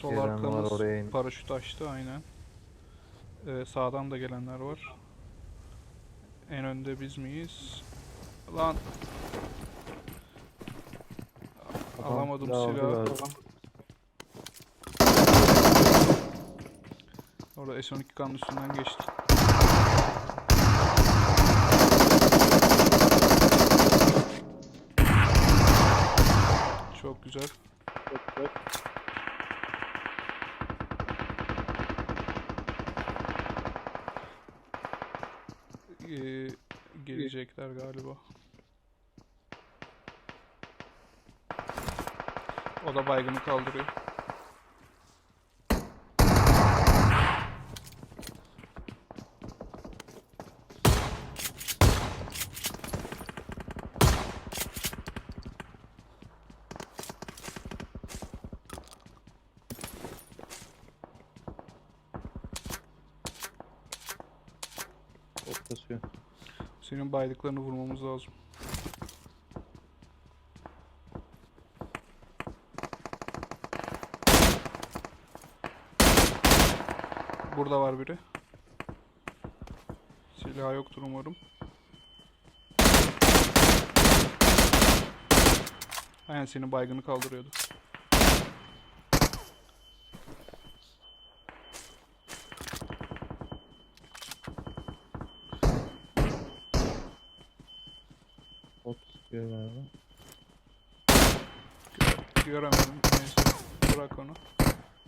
Sol Gelen var, arkamız oraya in. paraşüt açtı aynen. Ee, sağdan da gelenler var. En önde biz miyiz? Lan Adam alamadım silahı. Orada S12 kanın üstünden geçti. Çok güzel. Ee, gelecekler galiba. O da baygını kaldırıyor. Çok kasıyor. Senin baydıklarını vurmamız lazım. Burada var biri. Silah yoktur umarım. Aynen senin baygını kaldırıyordu. Bot sıkıyor galiba. Göremedim. Neyse. Bırak onu.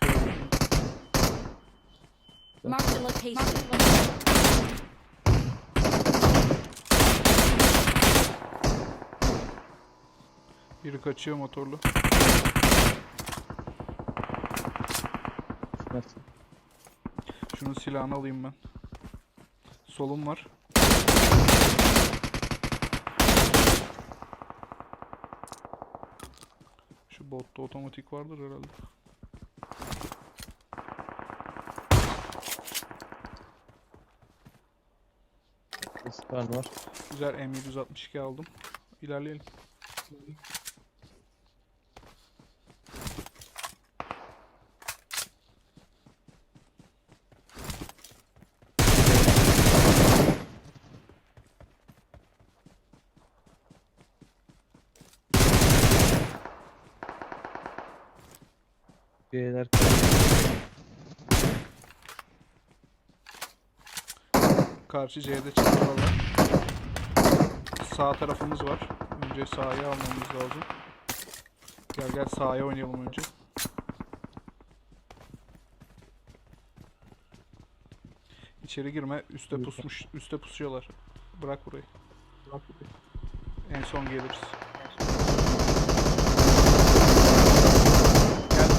Göremedim. Mark the location. Biri kaçıyor motorlu. Şunun silahını alayım ben. Solum var. Botta otomatik vardır herhalde. Scar var. Güzel M762 aldım. İlerleyelim. B'ler Karşı C'de çıkıyorlar. Sağ tarafımız var. Önce sağa almamız lazım. Gel gel sağa oynayalım önce. İçeri girme. Üste pusmuş. Üste pusuyorlar. Bırak burayı. En son geliriz.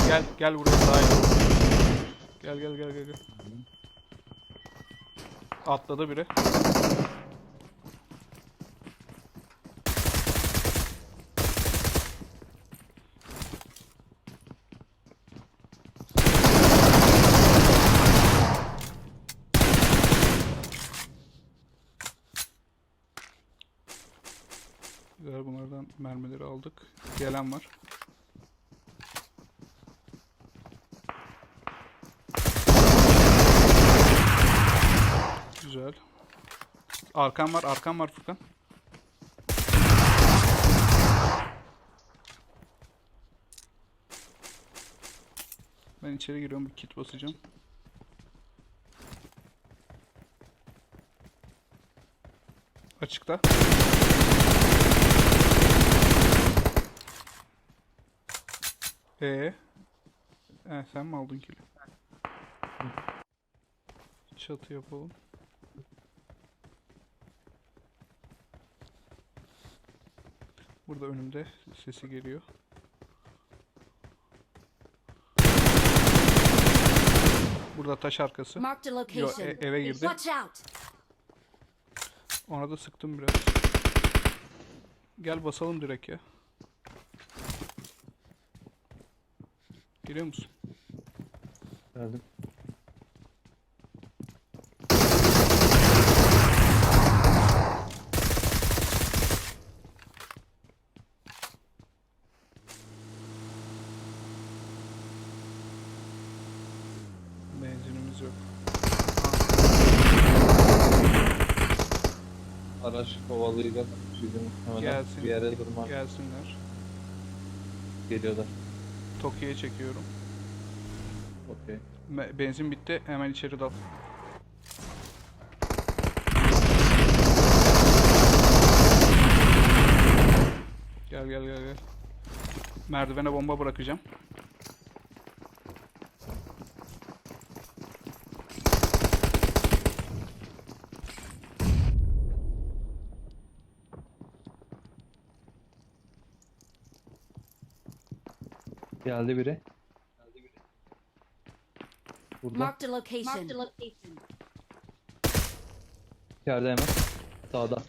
Gel gel buraya sağa in. Gel gel gel gel. gel. Atladı biri. Güzel bunlardan mermileri aldık. Gelen var. Güzel. Arkam var, arkam var Furkan. Ben içeri giriyorum, bir kit basacağım. Açıkta. Ee, ee sen mi aldın kili? Çatı yapalım. Burada önümde sesi geliyor. Burada taş arkası. Yo, e- eve girdi. Ona da sıktım biraz. Gel basalım direkt ya. Geliyor musun? geldim. haberimiz yok. Araç kovalıyla bizim hemen Gelsin, bir yere durmak gelsinler. geliyorlar. Toki'ye çekiyorum. Okey. Benzin bitti, hemen içeri dal. Gel gel gel gel. Merdivene bomba bırakacağım. Geldi biri. Burada. Marked a location. İçeride hemen. Sağda.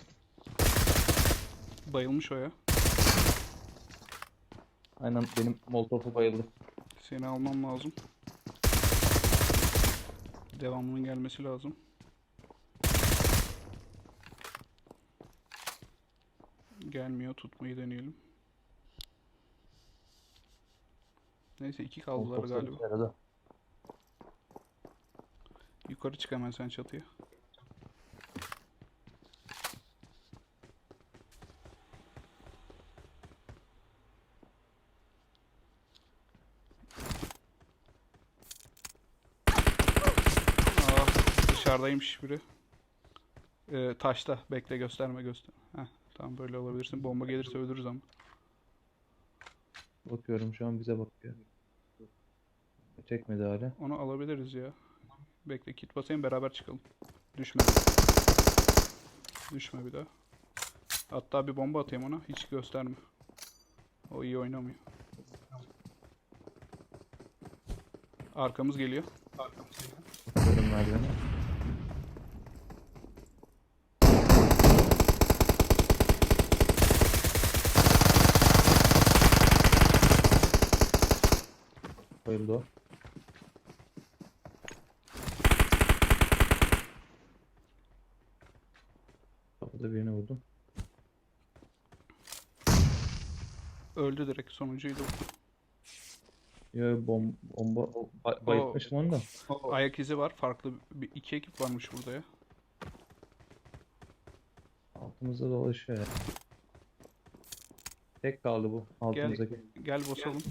Bayılmış o ya. Aynen benim molotofu bayıldı. Seni almam lazım. Devamının gelmesi lazım. Gelmiyor. Tutmayı deneyelim. Neyse iki kaldılar Molotof galiba. yaradı. Yukarı çık hemen sen çatıya. Aa, dışarıdaymış biri. Ee, taşta. Bekle gösterme göster. Heh, tamam böyle olabilirsin. Bomba gelirse öldürürüz ama. Bakıyorum şu an bize bakıyor. Çekmedi hala. Onu alabiliriz ya. Bekle kit basayım beraber çıkalım. Düşme. Düşme bir daha. Hatta bir bomba atayım ona. Hiç gösterme. O iyi oynamıyor. Arkamız geliyor. Bakıyorum merdivene. Bayıldı o. Kapıda birini vurdum. Öldü direkt sonuncuydu. Ya bom bomba o- bay- bayıltmışım onu da. Ayak izi var. Farklı bir iki ekip varmış burada ya. Altımızda dolaşıyor ya. Tek kaldı bu altımızdaki. Gel basalım.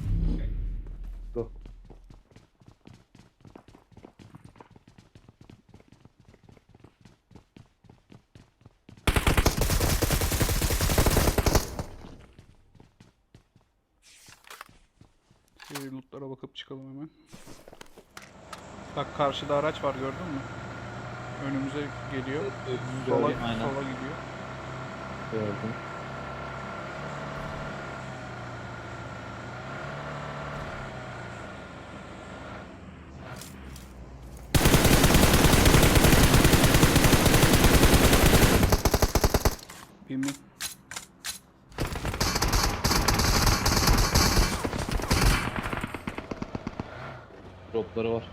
Go. Çıkalım hemen. Bak karşıda araç var gördün mü? Önümüze geliyor. Sola, Gördüm, aynen. sola gidiyor. Gördüm. Bin Dropları var.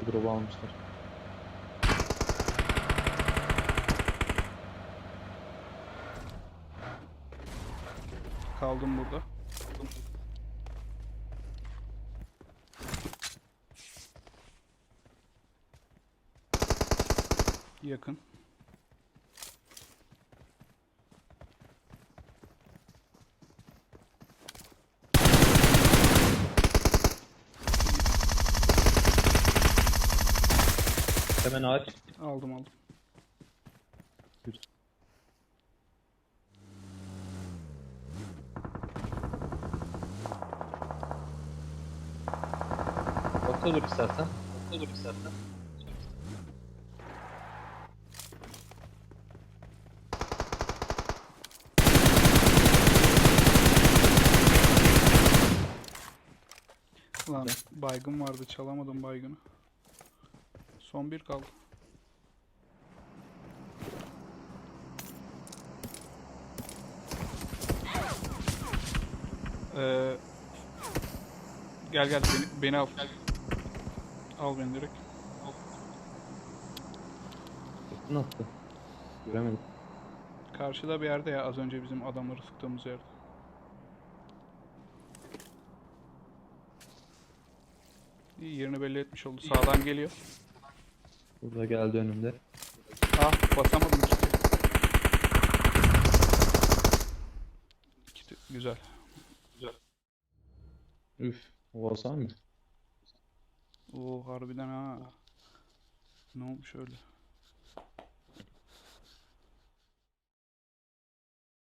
Bu drop'u almışlar. Kaldım burada. Yakın. Hemen ağaç. Aldım aldım. Orta dur istersen. Orta dur istersen. Lan baygın vardı çalamadım baygını. Son bir kaldı. Ee, gel gel beni, beni al. Al beni direkt. Attı. Göremedim. Karşıda bir yerde ya az önce bizim adamları sıktığımız yerde. İyi yerini belli etmiş oldu. Sağdan geliyor. Burada geldi önümde. Ah basamadım şey. kiti. Güzel. Güzel. Üf. O basar mı? Oo harbiden ha. Ne olmuş öyle?